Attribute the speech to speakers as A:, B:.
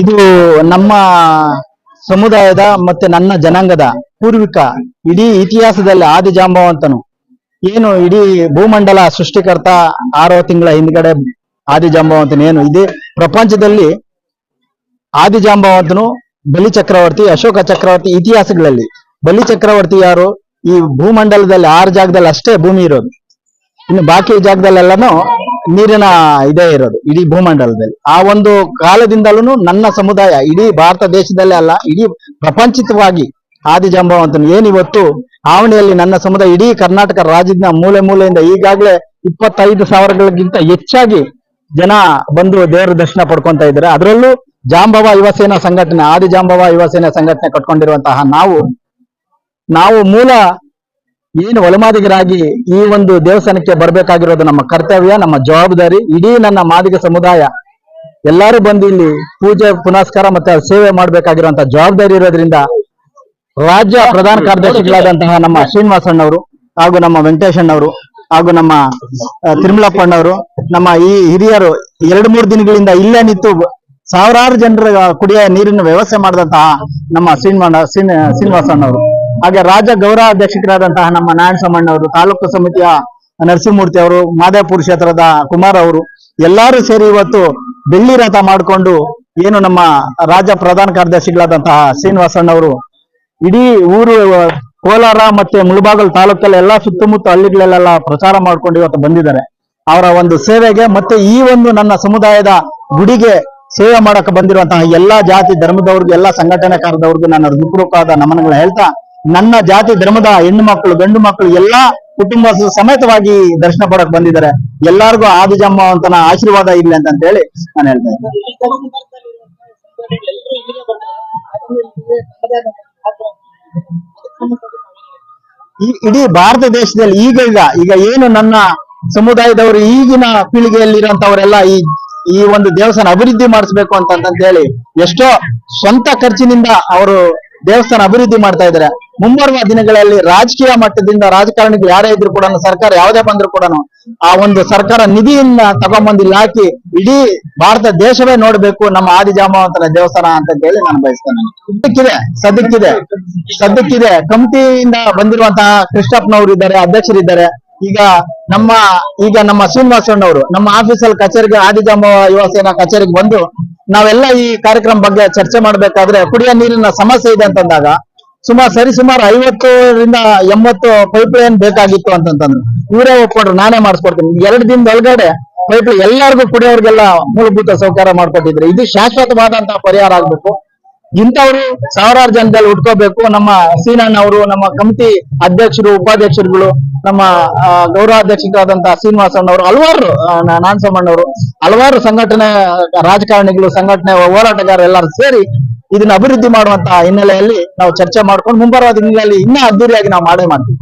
A: ಇದು ನಮ್ಮ ಸಮುದಾಯದ ಮತ್ತೆ ನನ್ನ ಜನಾಂಗದ ಪೂರ್ವಿಕ ಇಡೀ ಇತಿಹಾಸದಲ್ಲಿ ಆದಿ ಜಾಂಬವಂತನು ಏನು ಇಡೀ ಭೂಮಂಡಲ ಸೃಷ್ಟಿಕರ್ತ ಆರೋ ತಿಂಗಳ ಹಿಂದ್ಗಡೆ ಆದಿ ಜಾಂಬವಂತನು ಏನು ಇದೆ? ಪ್ರಪಂಚದಲ್ಲಿ ಆದಿ ಜಾಂಬವಂತನು ಬಲಿ ಚಕ್ರವರ್ತಿ, ಅಶೋಕ ಚಕ್ರವರ್ತಿ ಇತಿಹಾಸಗಳಲ್ಲಿ. ಬಲಿ ಚಕ್ರವರ್ತಿ ಯಾರು? ಈ ಭೂಮಂಡಲದಲ್ಲಿ ಆರು ಜಾಗದಲ್ಲಿ ಅಷ್ಟೇ ಭೂಮಿ ಇರೋದು. ಇನ್ನು ಬಾಕಿ ಜಾಗದಲ್ಲೆಲ್ಲಾನು ನೀರಿನ ಇದೇ ಇರೋದು, ಇಡೀ ಭೂಮಂಡಲದಲ್ಲಿ. ಆ ಒಂದು ಕಾಲದಿಂದಲೂ ನನ್ನ ಸಮುದಾಯ, ಇಡೀ ಭಾರತ ದೇಶದಲ್ಲೇ ಅಲ್ಲ, ಇಡೀ ಪ್ರಪಂಚಿತವಾಗಿ ಆದಿ ಜಾಂಬವಂತನು ಏನಿವತ್ತು ಆವಣಿಯಲ್ಲಿ ನನ್ನ ಸಮುದಾಯ, ಇಡೀ ಕರ್ನಾಟಕ ರಾಜ್ಯದ ಮೂಲೆ ಮೂಲೆಯಿಂದ ಈಗಾಗಲೇ ಇಪ್ಪತ್ತೈದು ಸಾವಿರಗಳಿಗಿಂತ ಹೆಚ್ಚಾಗಿ ಜನ ಬಂದು ದೇವರ ದರ್ಶನ ಪಡ್ಕೊಂತ ಇದ್ದಾರೆ. ಅದರಲ್ಲೂ ಜಾಂಬವ ಯುವ ಸೇನಾ ಸಂಘಟನೆ ಆದಿ ಜಾಂಬವ ಯುವ ಸೇನಾ ಸಂಘಟನೆ ಕಟ್ಕೊಂಡಿರುವಂತಹ ನಾವು ನಾವು ಮೂಲ ಏನು ಒಳಮಾದಿಗರಾಗಿ ಈ ಒಂದು ದೇವಸ್ಥಾನಕ್ಕೆ ಬರಬೇಕಾಗಿರೋದು ನಮ್ಮ ಕರ್ತವ್ಯ, ನಮ್ಮ ಜವಾಬ್ದಾರಿ, ಇಡೀ ನನ್ನ ಮಾದಿಗ ಸಮುದಾಯ. ಎಲ್ಲರೂ ಬಂದು ಇಲ್ಲಿ ಪೂಜೆ, ಪುನಸ್ಕಾರ ಮತ್ತೆ ಸೇವೆ ಮಾಡಬೇಕಾಗಿರುವಂತ ಜವಾಬ್ದಾರಿ ಇರೋದ್ರಿಂದ ರಾಜ್ಯ ಪ್ರಧಾನ ಕಾರ್ಯದರ್ಶಿಗಳಾದಂತಹ ನಮ್ಮ ಶ್ರೀನಿವಾಸಣ್ಣವರು ಹಾಗೂ ನಮ್ಮ ವೆಂಕಟೇಶಣ್ಣವರು ಹಾಗೂ ನಮ್ಮ ತಿರುಮಲಪ್ಪಣ್ಣವರು, ನಮ್ಮ ಈ ಹಿರಿಯರು ಎರಡು ಮೂರು ದಿನಗಳಿಂದ ಇಲ್ಲೇ ನಿಂತು ಸಾವಿರಾರು ಜನರ ಕುಡಿಯ ನೀರಿನ ವ್ಯವಸ್ಥೆ ಮಾಡಿದಂತಹ ನಮ್ಮ ಶ್ರೀನಿವಾಸ ಶ್ರೀನಿವಾಸಣ್ಣವರು. ಹಾಗೆ ರಾಜ್ಯ ಗೌರವ ನಮ್ಮ ನಮ್ಮ ಅವರು, ತಾಲೂಕು ಸಮಿತಿಯ ನರಸಿಂಹಮೂರ್ತಿ ಅವರು ಮಾದೇಪುರ ಕ್ಷೇತ್ರದ ಕುಮಾರ್ ಅವರು, ಎಲ್ಲರೂ ಸೇರಿ ಇವತ್ತು ಬೆಳ್ಳಿ ರಥ ಮಾಡಿಕೊಂಡು ಏನು ನಮ್ಮ ರಾಜ್ಯ ಪ್ರಧಾನ ಕಾರ್ಯದರ್ಶಿಗಳಾದಂತಹ ಶ್ರೀನಿವಾಸಣ್ಣವರು ಇಡೀ ಊರು, ಕೋಲಾರ ಮತ್ತೆ ಮುಳಬಾಗಲ್ ತಾಲೂಕಲ್ಲ ಎಲ್ಲಾ ಸುತ್ತಮುತ್ತ ಹಳ್ಳಿಗಳಲ್ಲೆಲ್ಲ ಪ್ರಚಾರ ಮಾಡ್ಕೊಂಡು ಇವತ್ತು ಬಂದಿದ್ದಾರೆ. ಅವರ ಒಂದು ಸೇವೆಗೆ ಮತ್ತೆ ಈ ಒಂದು ನನ್ನ ಸಮುದಾಯದ ಗುಡಿಗೆ ಸೇವೆ ಮಾಡಕ್ಕೆ ಬಂದಿರುವಂತಹ ಎಲ್ಲಾ ಜಾತಿ, ಧರ್ಮದವ್ರಿಗೆ, ಎಲ್ಲಾ ಸಂಘಟನೆಕಾರದವ್ರಿಗೂ ನನ್ನ ಹೃತ್ಪೂರ್ವಕವಾದ ನಮನಗಳು ಹೇಳ್ತಾ ನನ್ನ ಜಾತಿ, ಧರ್ಮದ ಹೆಣ್ಣು ಮಕ್ಕಳು, ಗಂಡು ಮಕ್ಕಳು ಎಲ್ಲಾ ಕುಟುಂಬ ಸಮೇತವಾಗಿ ದರ್ಶನ ಪಡಕ್ ಬಂದಿದ್ದಾರೆ. ಎಲ್ಲಾರ್ಗೂ ಆದಿಜಮ್ಮವಂತನ ಆಶೀರ್ವಾದ ಇರ್ಲಿ ಅಂತ ಹೇಳಿ ನಾನು ಹೇಳ್ತಾ ಇದ್ದೀನಿ. ಈ ಇಡೀ ಭಾರತ ದೇಶದಲ್ಲಿ ಈಗ ಈಗ ಈಗ ಏನು ನನ್ನ ಸಮುದಾಯದವರು ಈಗಿನ ಪೀಳಿಗೆಯಲ್ಲಿರುವಂತವರೆಲ್ಲ ಈ ಈ ಒಂದು ದೇವಸ್ಥಾನ ಅಭಿವೃದ್ಧಿ ಮಾಡಿಸ್ಬೇಕು ಅಂತ ಹೇಳಿ ಎಷ್ಟೋ ಸ್ವಂತ ಖರ್ಚಿನಿಂದ ಅವರು ದೇವಸ್ಥಾನ ಅಭಿವೃದ್ಧಿ ಮಾಡ್ತಾ ಇದ್ದಾರೆ. ಮುಂಬರುವ ದಿನಗಳಲ್ಲಿ ರಾಜಕೀಯ ಮಟ್ಟದಿಂದ ರಾಜಕಾರಣಿಗಳು ಯಾರೇ ಇದ್ರು ಕೂಡ ಸರ್ಕಾರ ಯಾವುದೇ ಬಂದ್ರು ಕೂಡ ಆ ಒಂದು ಸರ್ಕಾರ ನಿಧಿಯಿಂದ ತಗೊಂಬಂದು ಇಲ್ಲಿ ಹಾಕಿ ಇಡೀ ಭಾರತ ದೇಶವೇ ನೋಡ್ಬೇಕು, ನಮ್ಮ ಆದಿಜಾಮವಂತನ ದೇವಸ್ಥಾನ ಅಂತ ಹೇಳಿ ನಾನು ಬಯಸ್ತೇನೆ. ಸದ್ಯಕ್ಕಿದೆ ಸದ್ಯಕ್ಕಿದೆ ಸದ್ಯಕ್ಕಿದೆ. ಕಮಿಟಿಯಿಂದ ಬಂದಿರುವಂತಹ ಕೃಷ್ಣಪ್ಪನವರು ಇದ್ದಾರೆ, ಅಧ್ಯಕ್ಷರಿದ್ದಾರೆ. ಈಗ ನಮ್ಮ ಈಗ ನಮ್ಮ ಶ್ರೀನಿವಾಸಣ್ಣವರು ನಮ್ಮ ಆಫೀಸಲ್ ಕಚೇರಿಗೆ, ಆದಿಜಾಮ ಯುವ ಸೇನಾ ಕಚೇರಿಗೆ ಬಂದು ನಾವೆಲ್ಲ ಈ ಕಾರ್ಯಕ್ರಮ ಬಗ್ಗೆ ಚರ್ಚೆ ಮಾಡ್ಬೇಕಾದ್ರೆ ಕುಡಿಯ ನೀರಿನ ಸಮಸ್ಯೆ ಇದೆ ಅಂತಂದಾಗ ಸುಮಾರು ಸರಿ ಸುಮಾರು ಐವತ್ತರಿಂದ ಎಂಬತ್ತು ಪೈಪ್ ಲೈನ್ ಬೇಕಾಗಿತ್ತು ಅಂತಂತಂದ್ರು. ಇವರೇ ಒಪ್ಕೊಂಡ್ರು, ನಾನೇ ಮಾಡಿಸ್ಕೊಡ್ತೀನಿ. ಎರಡು ದಿನದ ಒಳಗಡೆ ಪೈಪ್ ಎಲ್ಲರಿಗೂ ಕುಡಿಯೋರ್ಗೆಲ್ಲ ಮೂಲಭೂತ ಸೌಕರ್ಯ ಮಾಡ್ಕೊಟ್ಟಿದ್ರೆ. ಇದು ಶಾಶ್ವತವಾದಂತಹ ಪರಿಹಾರ ಆಗ್ಬೇಕು. ಇಂಥವ್ರು ಸಾವಿರಾರು ಜನದಲ್ಲಿ ಉಟ್ಕೋಬೇಕು. ನಮ್ಮ ಸೀನಣ್ಣ ಅವರು, ನಮ್ಮ ಕಮಿಟಿ ಅಧ್ಯಕ್ಷರು, ಉಪಾಧ್ಯಕ್ಷರುಗಳು, ನಮ್ಮ ಗೌರವಾಧ್ಯಕ್ಷರಾದಂತಹ ಗೌರವಾಧ್ಯಕ್ಷರಾದಂತಹ ಶ್ರೀನಿವಾಸಣ್ಣವರು, ಹಲವಾರು ನಾನ್ಸಮ್ಮಣ್ಣವರು, ಹಲವಾರು ಸಂಘಟನೆ, ರಾಜಕಾರಣಿಗಳು, ಸಂಘಟನೆ ಹೋರಾಟಗಾರರು ಎಲ್ಲರೂ ಸೇರಿ ಇದನ್ನ ಅಭಿವೃದ್ಧಿ ಮಾಡುವಂತಹ ಹಿನ್ನೆಲೆಯಲ್ಲಿ ನಾವು ಚರ್ಚೆ ಮಾಡ್ಕೊಂಡು ಮುಂಬರುವ ದಿನಗಳಲ್ಲಿ ಇನ್ನೂ ಅದ್ದೂರಿಯಾಗಿ ನಾವು ಮಾಡೇ ಮಾಡ್ತೀವಿ.